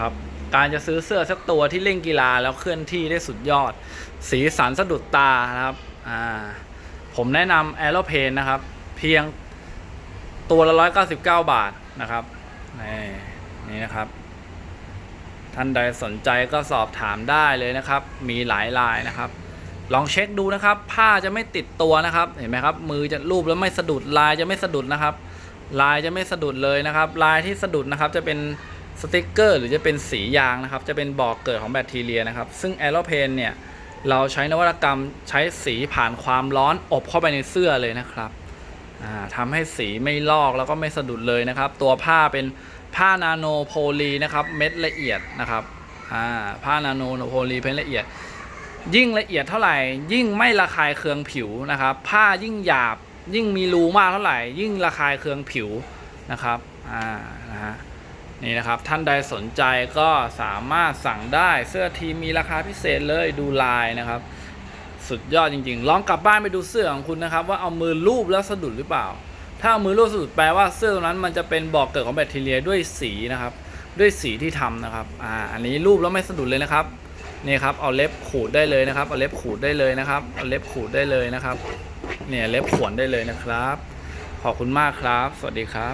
นะครับ การจะซื้อเสื้อสักตัวที่เล่นกีฬาแล้วเคลื่อนที่ได้สุดยอด สีสันสะดุดตานะครับผมแนะนำ a e r o p a n นะครับ เพียงตัวละ 199 บาทนะครับนี่นี่นะครับ ท่านใดสนใจก็สอบถามได้เลยนะครับ มีหลายลายนะครับ ลองเช็คดูนะครับ ผ้าจะไม่ติดตัวนะครับ เห็นไหมครับ มือจะรูปแล้วไม่สะดุดลายจะไม่สะดุดนะครับ ลายจะไม่สะดุดเลยนะครับ ลายที่สะดุดนะครับจะเป็น สติกเกอร์หรือจะเป็นสียางนะครับ จะเป็นบอกเกิดของแบคทีเรียนะครับ ซึ่งแอโรเพนเนี่ย เราใช้นวัตกรรมใช้สีผ่านความร้อนอบเข้าไปในเสื้อเลยนะครับอ่าทำให้สีไม่ลอกแล้วก็ไม่สะดุดเลยนะครับ ตัวผ้าเป็นผ้านาโนโพลีนะครับ เม็ดละเอียดนะครับผ้านาโนโพลีเม็ดละเอียด ยิ่งละเอียดเท่าไหร่ ยิ่งไม่ระคายเคืองผิวนะครับ ผ้ายิ่งหยาบยิ่งมีรูมากเท่าไหร่ ยิ่งระคายเคืองผิวนะครับอ่านะฮะ นี่นะครับ ท่านใดสนใจก็สามารถสั่งได้เสื้อทีมมีราคาพิเศษเลยดูลายนะครับ สุดยอดจริงๆ ลองกลับบ้านไปดูเสื้อของคุณนะครับ ว่าเอามือลูบแล้วสะดุดหรือเปล่า ถ้าเอามือลูบสะดุดแปลว่าเสื้อตรงนั้นมันจะเป็นบอกเกิดของแบคทีเรียด้วยสีนะครับ ด้วยสีที่ทำนะครับอ่าอันนี้รูปแล้วไม่สะดุดเลยนะครับนี่ครับเอาเล็บขูดได้เลยนะครับเอาเล็บขูดได้เลยนะครับเอาเล็บขูดได้เลยนะครับ เนี่ยเล็บขวนได้เลยนะครับ ขอบคุณมากครับ สวัสดีครับ